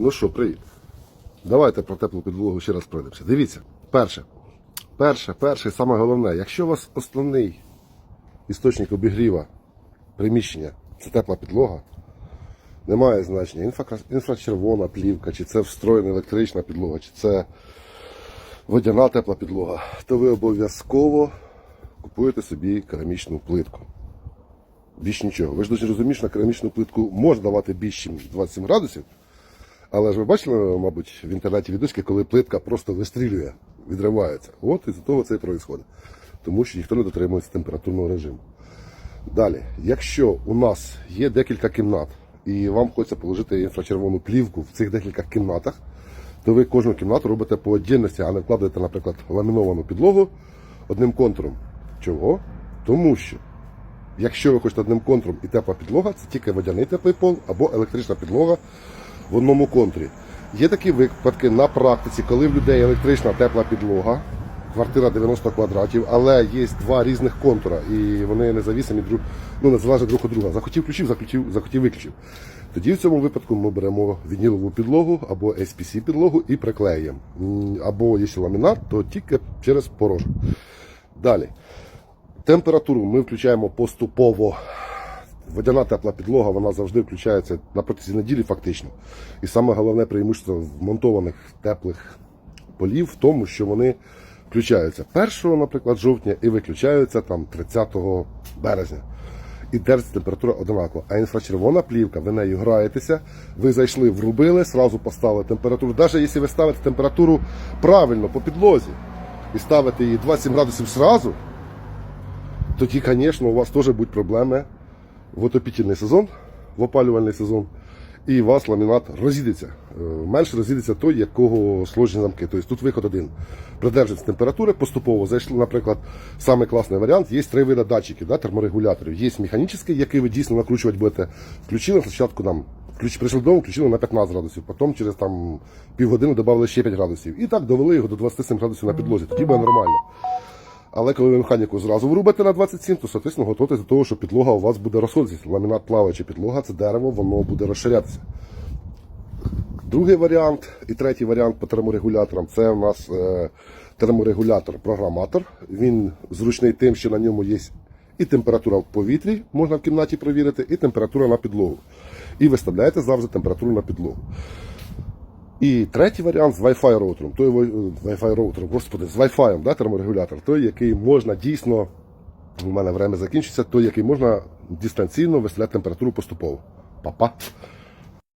Ну що, привіт. Давайте про теплу підлогу ще раз пройдемося. Дивіться, перше, перше, перше, саме головне, якщо у вас основний істочник обігріва приміщення це тепла підлога, немає значення інфра- інфрачервона плівка, чи це встроєна електрична підлога, чи це водяна тепла підлога, то ви обов'язково купуєте собі керамічну плитку. Більш нічого. Ви ж дуже розумієте, що на керамічну плитку можна давати більше, ніж 27 градусів. Але ж ви бачили, мабуть, в інтернеті відоски, коли плитка просто вистрілює, відривається. От із-за того це і відбувається. Тому що ніхто не дотримується температурного режиму. Далі, якщо у нас є декілька кімнат, і вам хочеться положити інфрачервону плівку в цих декілька кімнатах, то ви кожну кімнату робите по отдільності, а не вкладаєте, наприклад, ламіновану підлогу одним контуром. Чого? Тому що Якщо ви хочете одним контуром і тепла підлога, це тільки водяний теплий пол або електрична підлога в одному контурі. Є такі випадки на практиці, коли в людей електрична тепла підлога, квартира 90 квадратів, але є два різних контура, і вони независимі друг, ну, не залежать друг від друга. Захотів включив, захотів, захотів виключив. Тоді в цьому випадку ми беремо вінілову підлогу або SPC підлогу і приклеїмо. Або якщо ламінат, то тільки через порожок. Далі. Температуру ми включаємо поступово. Водяна тепла підлога вона завжди включається на протязі неділі, фактично. І саме головне преимущество вмонтованих теплих полів в тому, що вони включаються 1, наприклад, жовтня і виключаються там 30 березня. І держиться температура одинакова. А інфрачервона плівка, ви нею граєтеся, ви зайшли, врубили, сразу поставили температуру. Навіть якщо ви ставите температуру правильно по підлозі і ставите її 27 градусів сразу, тоді, звісно, у вас теж будуть проблеми в отопітельний сезон, в опалювальний сезон, і у вас ламінат розійдеться. Е, Менше розійдеться той, якого сложні замки. Тобто тут виход один. Придержується температури, поступово зайшли, наприклад, самий класний варіант. Є три види датчиків, да, терморегуляторів. Є механічний, який ви дійсно накручувати будете. Включили спочатку нам. Прийшли додому, включили на 15 градусів, потім через там півгодини додали ще 5 градусів. І так довели його до 27 градусів на підлозі. Тоді буде нормально. Але коли ви механіку зразу врубите на 27, то соответственно готуйтесь до того, що підлога у вас буде розходитися. Ламінат плаваюча підлога, це дерево, воно буде розширятися. Другий варіант і третій варіант по терморегуляторам це у нас е, терморегулятор-програматор. Він зручний тим, що на ньому є і температура в повітрі, можна в кімнаті провірити, і температура на підлогу. І виставляєте завжди температуру на підлогу. І третій варіант з Wi-Fi роутером. Той wi- Wi-Fi роутером, господи, з Wi-Fi, да, терморегулятор, той, який можна дійсно, у мене время закінчиться, той, який можна дистанційно виставляти температуру поступово. Па-па.